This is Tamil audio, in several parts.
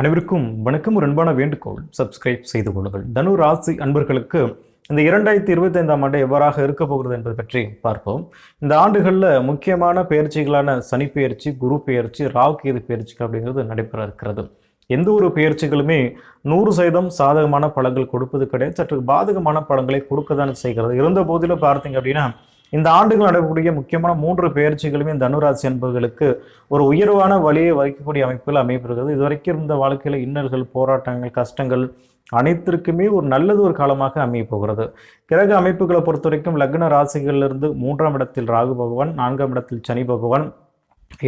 அனைவருக்கும் வணக்கம். ஒரு அன்பான வேண்டுகோள் சப்ஸ்கிரைப் செய்து கொள்ளுங்கள். தனு ராசி அன்பர்களுக்கு இந்த இரண்டாயிரத்தி இருபத்தைந்தாம் ஆண்டு எவ்வாறாக இருக்க போகிறது என்பது பற்றி பார்ப்போம். இந்த ஆண்டுகளில் முக்கியமான பயிற்சிகளான சனி பயிற்சி குரு பயிற்சி ராகு கேது பயிற்சிகள் அப்படிங்கிறது நடைபெற இருக்கிறது. எந்த ஒரு பயிற்சிகளுமே நூறு சதவீதம் சாதகமான பழங்கள் கொடுப்பது கிடையாது. சற்று பாதகமான பழங்களை கொடுக்க தான் செய்கிறது. இருந்த போதிலும் பார்த்தீங்க அப்படின்னா இந்த ஆண்டுகள் நடக்கக்கூடிய முக்கியமான மூன்று பயிற்சிகளுமே தனுராசி என்பவர்களுக்கு ஒரு உயர்வான வழியை வகிக்கக்கூடிய அமைப்புகள் அமைப்பிருக்கிறது இதுவரைக்கும் இருந்த வாழ்க்கையில் இன்னல்கள் போராட்டங்கள் கஷ்டங்கள் அனைத்திற்குமே ஒரு நல்லது ஒரு காலமாக அமைய போகிறது. கிரக அமைப்புகளை பொறுத்த வரைக்கும் லக்ன ராசிகளிலிருந்து மூன்றாம் இடத்தில் ராகு பகவான் நான்காம் இடத்தில் சனி பகவான்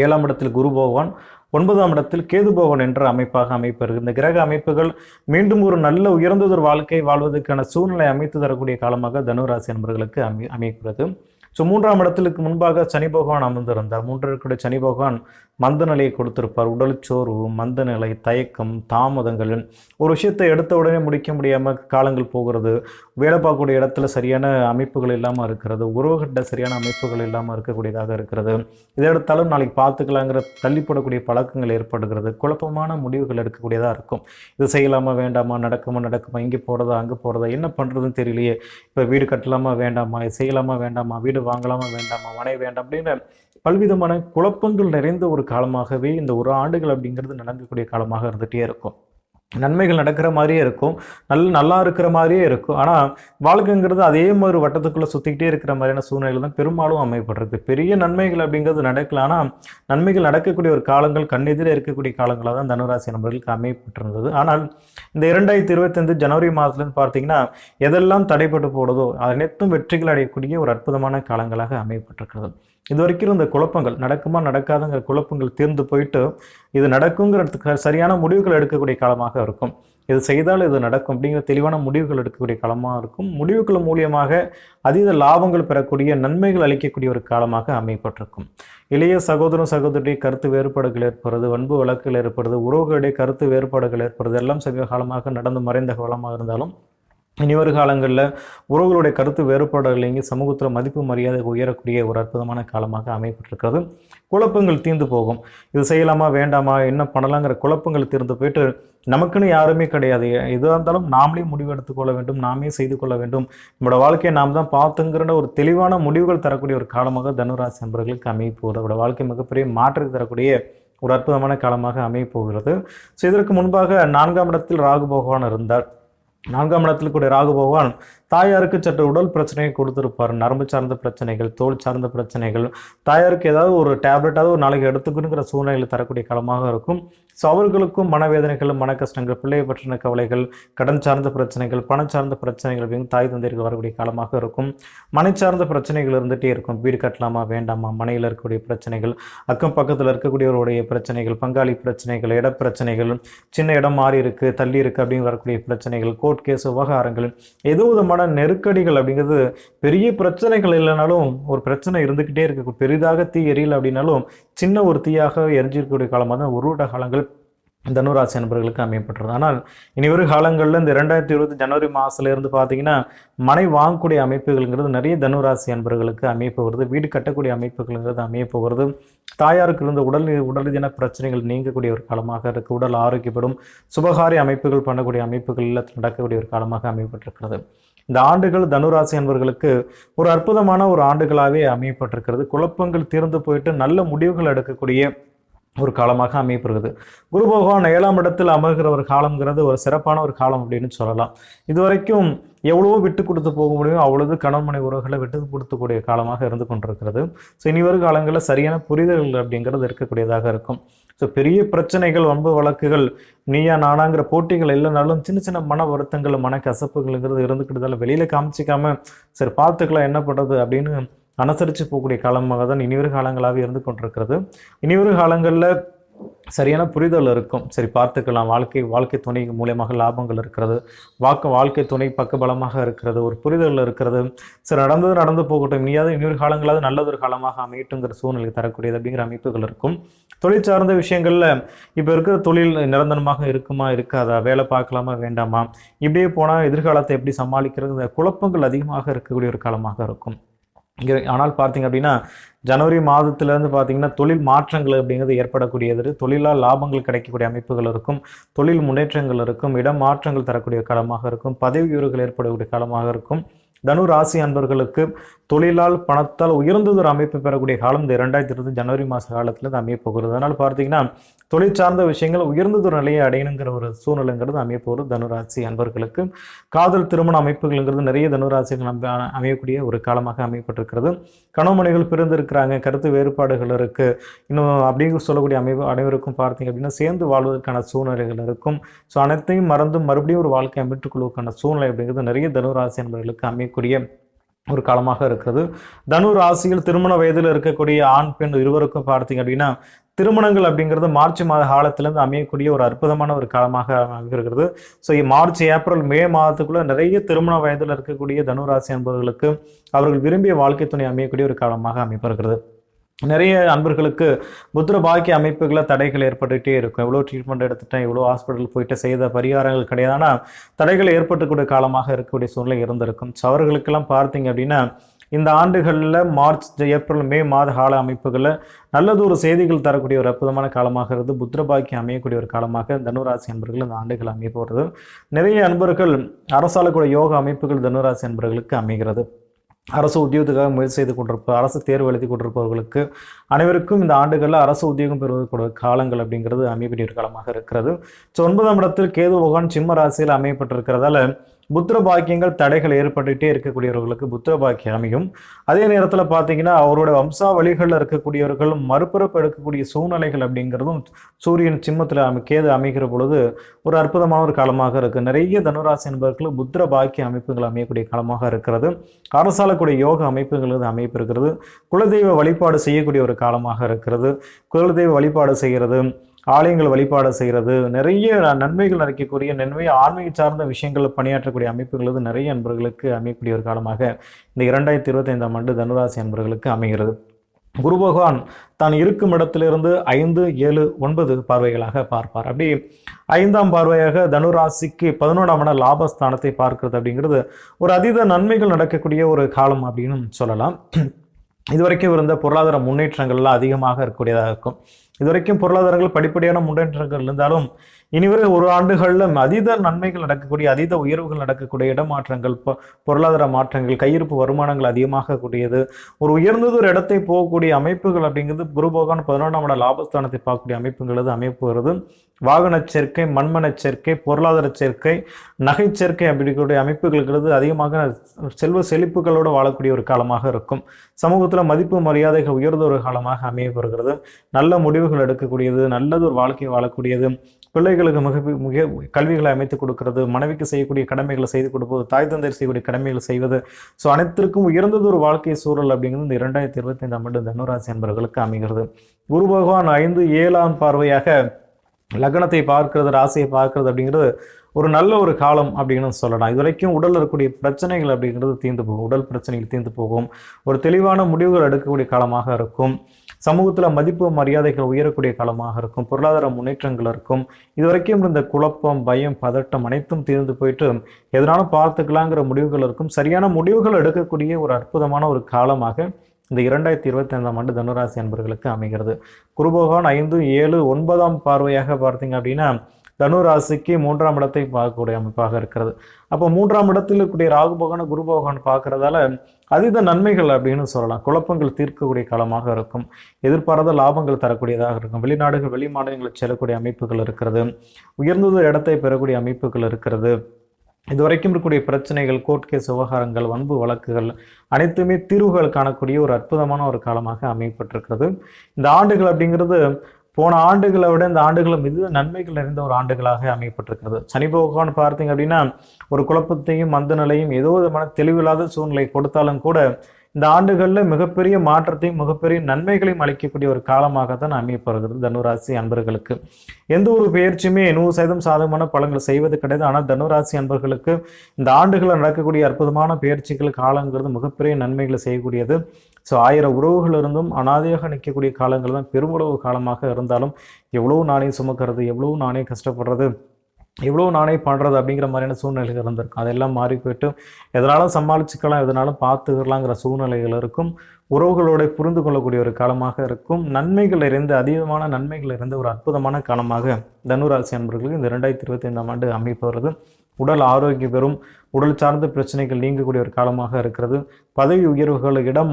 ஏழாம் இடத்தில் குரு பகவான் ஒன்பதாம் இடத்தில் கேது பகவான் என்ற அமைப்பாக அமைப்பது இந்த கிரக அமைப்புகள் மீண்டும் ஒரு நல்ல உயர்ந்ததொரு வாழ்க்கை வாழ்வதற்கான சூழ்நிலை அமைத்து தரக்கூடிய காலமாக தனுராசி நண்பர்களுக்கு அமை அமைக்கிறது ஸோ மூன்றாம் இடத்திற்கு முன்பாக சனி பகவான் அமர்ந்திருந்தார். மூன்றிற்குடைய சனி பகவான் மந்த நிலையை கொடுத்திருப்பார். உடல் சோர்வு மந்த நிலை தயக்கம் தாமதங்கள் ஒரு விஷயத்தை எடுத்த உடனே முடிக்க முடியாமல் காலங்கள் போகிறது. வேலை பார்க்கக்கூடிய இடத்துல சரியான அமைப்புகள் இல்லாமல் இருக்கிறது. உறவுகிட்ட சரியான அமைப்புகள் இல்லாமல் இருக்கக்கூடியதாக இருக்கிறது. இதை எடுத்தாலும் நாளைக்கு பார்த்துக்கலாங்கிற தள்ளிப்படக்கூடிய பழக்கங்கள் ஏற்படுகிறது. குழப்பமான முடிவுகள் எடுக்கக்கூடியதாக இருக்கும். இது செய்யலாமா வேண்டாமா நடக்குமா நடக்குமா இங்கே போகிறதா அங்கே போகிறதா என்ன பண்ணுறதுன்னு தெரியலையே. இப்போ வீடு கட்டலாமா வேண்டாமா இது செய்யலாமா வேண்டாமா வீடு வாங்கலாமா வேண்டாமா மனை வேண்டாம் அப்படின்னு பல்விதமான குழப்பங்கள் நிறைந்த ஒரு காலமாகவே இந்த ஒரு ஆண்டுகள் அப்படிங்கிறது நடக்கக்கூடிய காலமாக இருந்துகிட்டே இருக்கும். நன்மைகள் நடக்கிற மாதிரியே இருக்கும். நல்ல நல்லா இருக்கிற மாதிரியே இருக்கும். ஆனால் வாழ்க்கைங்கிறது அதே மாதிரி வட்டத்துக்குள்ளே சுற்றிக்கிட்டே இருக்கிற மாதிரியான சூழ்நிலை தான் பெரும்பாலும் அமைப்படுறது பெரிய நன்மைகள் அப்படிங்கிறது நடக்கல. ஆனால் நன்மைகள் நடக்கக்கூடிய ஒரு காலங்கள் கண்ணெதிரே இருக்கக்கூடிய காலங்களாக தான் தனுராசி நபர்களுக்கு அமைப்பட்டிருந்தது ஆனால் இந்த இரண்டாயிரத்தி இருபத்தைந்து ஜனவரி மாதத்துலேருந்து பார்த்தீங்கன்னா எதெல்லாம் தடைப்பட்டு போடுதோ அனைத்தும் வெற்றிகள் அடையக்கூடிய ஒரு அற்புதமான காலங்களாக அமைப்பட்டிருக்கிறது இது வரைக்கும் இந்த குழப்பங்கள் நடக்குமா நடக்காதுங்கிற குழப்பங்கள் தீர்ந்து போயிட்டு இது நடக்குங்கிறதுக்கு சரியான முடிவுகள் எடுக்கக்கூடிய காலமாக இருக்கும். இது செய்தால் இது நடக்கும் அப்படிங்கிற தெளிவான முடிவுகள் எடுக்கக்கூடிய காலமாக இருக்கும். முடிவுகள் மூலியமாக அதீத லாபங்கள் பெறக்கூடிய நன்மைகள் அளிக்கக்கூடிய ஒரு காலமாக அமைப்பட்டிருக்கும் இளைய சகோதரன் சகோதரி கருத்து வேறுபாடுகள் ஏற்படுறது வன்பு வழக்குகள் ஏற்படுறது உறவுகளுடைய கருத்து வேறுபாடுகள் ஏற்படுறது எல்லாம் சமீப காலமாக நடந்து மறைந்த காலமாக இருந்தாலும் இனி காலங்களில் உறவுகளுடைய கருத்து வேறுபாடுகள் இல்லைங்க சமூகத்தில் மதிப்பு மரியாதை உயரக்கூடிய ஒரு அற்புதமான காலமாக அமைப்பட்டிருக்கிறது குழப்பங்கள் தீர்ந்து போகும். இது செய்யலாமா வேண்டாமா என்ன பண்ணலாங்கிற குழப்பங்கள் தீர்ந்து போயிட்டு நமக்குன்னு யாருமே கிடையாது. எதுவாக இருந்தாலும் நாமளே முடிவு எடுத்துக்கொள்ள வேண்டும் நாமே செய்து கொள்ள வேண்டும். நம்மளோட வாழ்க்கையை நாம் தான் பார்த்துங்கிற ஒரு தெளிவான முடிவுகள் தரக்கூடிய ஒரு காலமாக தனுராசி நண்பர்களுக்கு அமைய போகிறது. அவரோட வாழ்க்கை மிகப்பெரிய மாற்றத்தை தரக்கூடிய ஒரு அற்புதமான காலமாக அமைய போகிறது. ஸோ இதற்கு முன்பாக நான்காம் இடத்தில் ராகு பகவான் இருந்தார். நான்காம் இடத்தில் கூட ராகு பகவான் தாயாருக்கு சற்று உடல் பிரச்சனையை கொடுத்துருப்பார். நரம்பு சார்ந்த பிரச்சனைகள் தோல் சார்ந்த பிரச்சனைகள் தாயாருக்கு ஏதாவது ஒரு டேப்லெட்டாவது ஒரு நாளைக்கு எடுத்துக்கணுங்கிற சூழ்நிலையில் தரக்கூடிய காலமாக இருக்கும். ஸோ அவர்களுக்கும் மனவேதனைகள் மன கஷ்டங்கள் பிள்ளையை பற்றின கவலைகள் கடன் சார்ந்த பிரச்சனைகள் பணம் சார்ந்த பிரச்சனைகள் அப்படின்னு தாய் தந்தைக்கு வரக்கூடிய காலமாக இருக்கும். மனை சார்ந்த பிரச்சனைகள் இருந்துகிட்டே இருக்கும். வீடு கட்டலாமா வேண்டாமா மனையில் இருக்கக்கூடிய பிரச்சனைகள் அக்கம் பக்கத்தில் இருக்கக்கூடியவருடைய பிரச்சனைகள் பங்காளி பிரச்சனைகள் இட பிரச்சனைகள் சின்ன இடம் மாறி இருக்கு தள்ளி இருக்கு அப்படின்னு வரக்கூடிய பிரச்சனைகள் கோர்ட் கேஸ் விவகாரங்கள் ஏதோ விதமான நெருக்கடிகள் அப்படிங்கிறது பெரிய பிரச்சனைகள் இல்லைனாலும் ஒரு பிரச்சனை இருந்துக்கிட்டே இருக்கு. பெரிதாக தீ எரியல அப்படின்னாலும் சின்ன ஒரு தீயாக எரிஞ்சிருக்கக்கூடிய காலமாக தான் உருவட்ட காலங்கள் தனுராசி நண்பர்களுக்கு அமையப்பட்டுருது ஆனால் இனிவரும் காலங்களில் இந்த ரெண்டாயிரத்தி இருபது ஜனவரி மாதத்துலேருந்து பார்த்தீங்கன்னா மனை வாங்கக்கூடிய அமைப்புகள்ங்கிறது நிறைய தனுராசி அன்பர்களுக்கு அமைய போகிறது. வீடு கட்டக்கூடிய அமைப்புகள்ங்கிறது அமைய போகிறது. தாயாருக்கு இருந்த உடல் உடல் ரீதியான பிரச்சனைகள் நீங்கக்கூடிய ஒரு காலமாக இருக்குது உடல் ஆரோக்கியப்படும் சுபகாரிய அமைப்புகள் பண்ணக்கூடிய அமைப்புகள் இல்லத்தில் நடக்கக்கூடிய ஒரு காலமாக அமையப்பட்டிருக்கிறது. இந்த ஆண்டுகள் தனுராசி என்பவர்களுக்கு ஒரு அற்புதமான ஒரு ஆண்டுகளாகவே அமையப்பட்டிருக்கிறது. குழப்பங்கள் தீர்ந்து போயிட்டு நல்ல முடிவுகள் எடுக்கக்கூடிய ஒரு காலமாக அமையப்படுகிறது குரு பகவான் ஏழாம் இடத்தில் அமர்கிற ஒரு காலம்ங்கிறது ஒரு சிறப்பான ஒரு காலம் அப்படின்னு சொல்லலாம். இதுவரைக்கும் எவ்வளவோ விட்டு கொடுத்து போக முடியும். அவ்வளவு கணவன்மனை உறவுகளை விட்டு கொடுத்துக்கூடிய காலமாக இருந்து கொண்டிருக்கிறது. ஸோ இனி வரும் காலங்களில் சரியான புரிதல்கள் அப்படிங்கிறது இருக்கக்கூடியதாக இருக்கும். ஸோ பெரிய பிரச்சனைகள் வம்பு வழக்குகள் நீயா நானாங்கிற போட்டிகள் இல்லைனாலும் சின்ன சின்ன மன வருத்தங்கள் மன கசப்புகள்ங்கிறது இருந்துக்கிட்டதால வெளியில் காமிச்சிக்காம சரி பார்த்துக்கலாம் என்ன பண்ணுறது அப்படின்னு அனுசரித்து போகக்கூடிய காலமாக தான் இனிவரு காலங்களாகவே இருந்து கொண்டிருக்கிறது. இனிவரு காலங்களில் சரியான புரிதல் இருக்கும். சரி பார்த்துக்கலாம். வாழ்க்கை வாழ்க்கை துணை மூலியமாக லாபங்கள் இருக்கிறது. வாக்கு வாழ்க்கை துணை பக்கபலமாக இருக்கிறது. ஒரு புரிதல் இருக்கிறது. சரி நடந்தது நடந்து போகட்டும். இனியாவது இன்னொரு காலங்களாவது நல்லதொரு காலமாக அமையட்டுங்கிற சூழ்நிலை தரக்கூடியது அப்படிங்கிற அமைப்புகள் இருக்கும். தொழில் சார்ந்த விஷயங்களில் இப்போ இருக்கிற தொழில் நிரந்தரமாக இருக்குமா இருக்காதா? வேலை பார்க்கலாமா வேண்டாமா? இப்படியே போனால் எதிர்காலத்தை எப்படி சமாளிக்கிறது? இந்த குழப்பங்கள் அதிகமாக இருக்கக்கூடிய ஒரு காலமாக இருக்கும். இங்கே ஆனால் பார்த்தீங்க அப்படின்னா ஜனவரி மாதத்திலேருந்து பார்த்தீங்கன்னா தொழில் மாற்றங்கள் அப்படிங்கிறது ஏற்படக்கூடியது. தொழிலால் லாபங்கள் கிடைக்கக்கூடிய அமைப்புகள் இருக்கும். தொழில் முன்னேற்றங்கள் இருக்கும். இடம் மாற்றங்கள் தரக்கூடிய காலமாக இருக்கும். பதவி உயர்வுகள் ஏற்படக்கூடிய காலமாக இருக்கும். தனு ராசி அன்பர்களுக்கு தொழிலால் பணத்தால் உயர்ந்ததொரு அமைப்பு பெறக்கூடிய காலம் இந்த இரண்டாயிரத்தி இருபது ஜனவரி மாத காலத்தில் தான் அமைய போகிறது. அதனால் பார்த்தீங்கன்னா தொழில் சார்ந்த விஷயங்கள் உயர்ந்ததொரு நிலையை அடையணுங்கிற ஒரு சூழ்நிலைங்கிறது அமைய போகிறது தனுராசி அன்பர்களுக்கு காதல் திருமண அமைப்புகள்ங்கிறது நிறைய தனுராசிகள் அமையக்கூடிய ஒரு காலமாக அமையப்பட்டிருக்கிறது. கணவமனைகள் பிறந்திருக்கிறாங்க கருத்து வேறுபாடுகள் இருக்குது இன்னும் அப்படிங்கிற சொல்லக்கூடிய அமைப்பு அனைவருக்கும் பார்த்தீங்க அப்படின்னா சேர்ந்து வாழ்வதற்கான சூழ்நிலைகள் இருக்கும். ஸோ அனைத்தையும் மறந்து மறுபடியும் ஒரு வாழ்க்கை அமைத்துக் கொள்வதற்கான சூழ்நிலை அப்படிங்கிறது நிறைய தனுராசி என்பவர்களுக்கு அமையக்கூடிய ஒரு காலமாக இருக்கிறது. தனு ராசியில் திருமண வயதில் இருக்கக்கூடிய ஆண் பெண் இருவருக்கும் பார்த்தீங்க அப்படின்னா திருமணங்கள் அப்படிங்கிறது மார்ச் மாத காலத்திலேருந்து அமையக்கூடிய ஒரு அற்புதமான ஒரு காலமாக இருக்கிறது. ஸோ மார்ச் ஏப்ரல் மே மாதத்துக்குள்ள நிறைய திருமண வயதில் இருக்கக்கூடிய தனுராசி என்பவர்களுக்கு அவர்கள் விரும்பிய வாழ்க்கை துணை அமையக்கூடிய ஒரு காலமாக அமைப்பிருக்கிறது நிறைய அன்பர்களுக்கு புத்திர பாக்கிய அமைப்புகளை தடைகள் ஏற்பட்டுகிட்டே இருக்கும். எவ்வளோ ட்ரீட்மெண்ட் எடுத்துட்டேன் எவ்வளோ ஹாஸ்பிட்டல் போயிட்டு செய்த பரிகாரங்கள் கிடையாதுனா தடைகள் ஏற்பட்டுக்கூடிய காலமாக இருக்கக்கூடிய சூழ்நிலை இருந்திருக்கும். ஸோ அவர்களுக்கெல்லாம் பார்த்தீங்க அப்படின்னா இந்த ஆண்டுகளில் மார்ச் ஏப்ரல் மே மாத கால அமைப்புகளில் நல்லதொரு செய்திகள் தரக்கூடிய ஒரு அற்புதமான காலமாக இருந்து புத்திர பாக்கியம் அமையக்கூடிய ஒரு காலமாக தனுராசி அன்பர்கள் இந்த ஆண்டுகள் அமைய போகிறது. நிறைய அன்பர்கள் அரசாலக்கூடிய யோக அமைப்புகள் தனுராசி அன்பர்களுக்கு அமைகிறது. அரசு உத்தியோகத்துக்காக முயற்சி செய்து கொண்டிருப்ப அரசு தேர்வு எழுதி கொண்டிருப்பவர்களுக்கு அனைவருக்கும் இந்த ஆண்டுகளில் அரசு உத்தியோகம் பெறுவதற்கூட காலங்கள் அப்படிங்கிறது அமையக்கூடிய ஒரு காலமாக இருக்கிறது. ஸோ ஒன்பதாம் இடத்தில் கேது பகவான் சிம்ம ராசியில் அமையப்பட்டிருக்கிறதால புத்திர பாக்கியங்கள் தடைகள் ஏற்பட்டுகிட்டே இருக்கக்கூடியவர்களுக்கு புத்திர பாக்கியம் அமையும். அதே நேரத்தில் பார்த்தீங்கன்னா அவரோட வம்சாவளிகளில் இருக்கக்கூடியவர்கள் மறுபிறப்பு எடுக்கக்கூடிய சூழ்நிலைகள் அப்படிங்கிறதும் சூரியன் சிம்மத்தில் அமை கேது அமைகிற பொழுது ஒரு அற்புதமான ஒரு காலமாக இருக்குது நிறைய தனுராசி என்பவர்களுக்கு புத்திர பாக்கிய அமைப்புகள் அமையக்கூடிய காலமாக இருக்கிறது. அரசாலக்கூடிய யோக அமைப்புகளது அமைப்பு இருக்கிறது குலதெய்வ வழிபாடு செய்யக்கூடிய ஒரு காலமாக இருக்கிறது. குலதெய்வ வழிபாடு செய்கிறது ஆலயங்கள் வழிபாடு செய்கிறது. நிறைய நன்மைகள் நடக்கக்கூடிய நன்மை ஆன்மீக சார்ந்த விஷயங்கள் பணியாற்றக்கூடிய அமைப்புகள் நிறைய நண்பர்களுக்கு அமையக்கூடிய ஒரு காலமாக இந்த இரண்டாயிரத்தி இருபத்தைந்தாம் ஆண்டு தனுராசி நண்பர்களுக்கு அமைகிறது. குரு பகவான் தான் இருக்கும் இடத்திலிருந்து ஐந்து ஏழு ஒன்பது பார்வைகளாக பார்ப்பார். அப்படி ஐந்தாம் பார்வையாக தனுராசிக்கு பதினோராம் இட லாபஸ்தானத்தை பார்க்கிறது அப்படிங்கிறது ஒரு அதீத நன்மைகள் நடக்கக்கூடிய ஒரு காலம் அப்படின்னு சொல்லலாம். இதுவரைக்கும் இருந்த பொருளாதார முன்னேற்றங்கள்லாம் அதிகமாக இருக்கக்கூடியதாக இருக்கும். இதுவரைக்கும் பொருளாதாரங்கள் படிப்படியான முன்னேற்றங்கள் இருந்தாலும் இனிவரை ஒரு ஆண்டுகளில் அதீத நன்மைகள் நடக்கக்கூடிய அதீத உயர்வுகள் நடக்கக்கூடிய இடமாற்றங்கள் பொருளாதார மாற்றங்கள் கையிருப்பு வருமானங்கள் அதிகமாக கூடியது ஒரு உயர்ந்தது ஒரு இடத்தை போகக்கூடிய அமைப்புகள் அப்படிங்கிறது குரு பகவான் பதினொன்றாம் இட லாபஸ்தானத்தை பார்க்கக்கூடிய அமைப்புகளது அமைப்பு வருது. வாகன சேர்க்கை மண்மன சேர்க்கை பொருளாதார சேர்க்கை நகை சேர்க்கை அப்படிக்கூடிய அமைப்புகளுக்கு அதிகமாக செல்வ செழிப்புகளோடு வாழக்கூடிய ஒரு காலமாக இருக்கும். சமூகத்தில் மதிப்பு மரியாதைகள் உயர்ந்த ஒரு காலமாக அமைய வருகிறது நல்ல முடிவுகள் எடுக்கக்கூடியது நல்லது ஒரு வாழ்க்கை வாழக்கூடியது. பிள்ளைகள் பிள்ளைகளுக்கு மிக மிக கல்விகளை அமைத்து கொடுக்கிறது மனைவிக்கு செய்யக்கூடிய கடமைகளை செய்து கொடுப்பது தாய் தந்தை செய்யக்கூடிய கடமைகளை செய்வது. ஸோ அனைத்திற்கும் உயர்ந்தது ஒரு வாழ்க்கை சூழல் அப்படிங்கிறது இந்த இரண்டாயிரத்தி இருபத்தைந்தாம் ஆண்டு தனுராசி என்பவர்களுக்கு அமைகிறது. குரு பகவான் ஐந்து ஏழாம் பார்வையாக லக்னத்தை பார்க்கிறது ராசியை பார்க்கிறது அப்படிங்கிறது ஒரு நல்ல ஒரு காலம் அப்படின்னு சொல்லலாம். இது வரைக்கும் உடலில் இருக்கக்கூடிய பிரச்சனைகள் அப்படிங்கிறது தீர்ந்து போகும். உடல் பிரச்சனைகள் தீர்ந்து போகும். ஒரு தெளிவான முடிவுகள் எடுக்கக்கூடிய காலமாக இருக்கும். சமூகத்தில் மதிப்பு மரியாதைகள் உயரக்கூடிய காலமாக இருக்கும். பொருளாதார முன்னேற்றங்கள் இருக்கும். இது வரைக்கும் இருந்த குழப்பம் பயம் பதட்டம் அனைத்தும் தீர்ந்து போயிட்டு எதனாலும் பார்த்துக்கலாங்கிற முடிவுகள் இருக்கும். சரியான முடிவுகள் எடுக்கக்கூடிய ஒரு அற்புதமான ஒரு காலமாக இந்த இரண்டாயிரத்தி இருபத்தி ஐந்தாம் ஆண்டு தனுராசி அன்பர்களுக்கு அமைகிறது. குருபகவான் ஐந்து ஏழு ஒன்பதாம் பார்வையாக பார்த்தீங்க அப்படின்னா தனு ராசிக்கு மூன்றாம் இடத்தை பார்க்கக்கூடிய அமைப்பாக இருக்கிறது. அப்போ மூன்றாம் இடத்தில் இருக்கக்கூடிய ராகு பகவான் குரு பகவான் பார்க்கறதால அதீத நன்மைகள் அப்படின்னு சொல்லலாம். குழப்பங்கள் தீர்க்கக்கூடிய காலமாக இருக்கும். எதிர்பாராத லாபங்கள் தரக்கூடியதாக இருக்கும். வெளிநாடுகள் வெளி மாநிலங்களுக்கு செல்லக்கூடிய அமைப்புகள் இருக்கிறது. உயர்ந்தது இடத்தை பெறக்கூடிய அமைப்புகள் இருக்கிறது. இதுவரைக்கும் இருக்கக்கூடிய பிரச்சனைகள் கோர்ட் கேஸ் விவகாரங்கள் வன்பு வழக்குகள் அனைத்துமே தீர்வுகள் காணக்கூடிய ஒரு அற்புதமான ஒரு காலமாக அமையப்பட்டிருக்கிறது. இந்த ஆண்டுகள் அப்படிங்கிறது போன ஆண்டுகளை விட இந்த ஆண்டுகளும் மிக நன்மைகள் நிறைந்த ஒரு ஆண்டுகளாக அமையப்பட்டிருக்கிறது. சனி பகவான் பார்த்தீங்க அப்படின்னா ஒரு குழப்பத்தையும் மந்த நிலையும் ஏதோ விதமான தெளிவில்லாத சூழ்நிலை கொடுத்தாலும் கூட இந்த ஆண்டுகளில் மிகப்பெரிய மாற்றத்தையும் மிகப்பெரிய நன்மைகளையும் அளிக்கக்கூடிய ஒரு காலமாக தான் அமையப்படுகிறது தனுராசி அன்பர்களுக்கு. எந்த ஒரு பயிற்சியுமே நூறு சதவீதம் சாதகமான பலன்கள் செய்வது கிடையாது. ஆனால் தனுராசி அன்பர்களுக்கு இந்த ஆண்டுகளில் நடக்கக்கூடிய அற்புதமான பயிற்சிகள் காலங்கிறது மிகப்பெரிய நன்மைகளை செய்யக்கூடியது. ஸோ ஆயிரம் உறவுகள் இருந்தும் அனாதையாக நிற்கக்கூடிய காலங்கள் தான் பெருமளவு காலமாக இருந்தாலும் எவ்வளவு நானே சுமக்கிறது எவ்வளவு நானே கஷ்டப்படுறது எவ்வளோ நானே பண்ணுறது அப்படிங்கிற மாதிரியான சூழ்நிலைகள் இருந்திருக்கும் அதெல்லாம் மாறி போயிட்டு எதனாலும் சமாளிச்சுக்கலாம் எதனாலும் பார்த்துக்கலாங்கிற சூழ்நிலைகள் இருக்கும். உறவுகளோட புரிந்து கொள்ளக்கூடிய ஒரு காலமாக இருக்கும். நன்மைகள் இருந்து அதீதமான நன்மைகள் இருந்து ஒரு அற்புதமான காலமாக தனுராசி அன்பர்களுக்கு இந்த ரெண்டாயிரத்தி இருபத்தி ஐந்தாம் ஆண்டு அமைப்பு வருது உடல் ஆரோக்கியம் பெறும் உடல் சார்ந்த பிரச்சனைகள் நீங்கக்கூடிய ஒரு காலமாக இருக்கிறது. பதவி உயர்வுகள் இடம்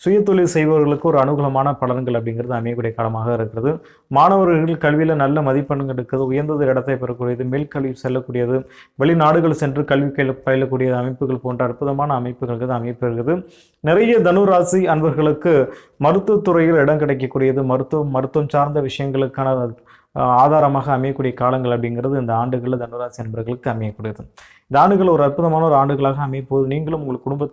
சுய தொழில் செய்பவர்களுக்கு ஒரு அனுகூலமான பலன்கள் அப்படிங்கிறது அமையக்கூடிய காலமாக இருக்கிறது. மாணவர்கள் கல்வியில் நல்ல மதிப்பெண்கள் எடுக்கிறது உயர்ந்தது இடத்தை பெறக்கூடியது மேல்கல்வி செல்லக்கூடியது வெளிநாடுகள் சென்று கல்வி பயில- பயிலக்கூடிய அமைப்புகள் போன்ற அற்புதமான அமைப்புகளுக்கு அமைப்பு இருக்குது நிறைய தனுராசி அன்பர்களுக்கு மருத்துவத்துறையில் இடம் கிடைக்கக்கூடியது மருத்துவம் மருத்துவம் சார்ந்த விஷயங்களுக்கான ஆதாரமாக அமையக்கூடிய காலங்கள் அப்படிங்கிறது இந்த ஆண்டுகளில் தனுராசி அன்பர்களுக்கு அமையக்கூடியது. இந்த ஆண்டுகள் ஒரு அற்புதமான ஒரு ஆண்டுகளாக அமையப்போது நீங்களும் உங்கள் குடும்பத்தார்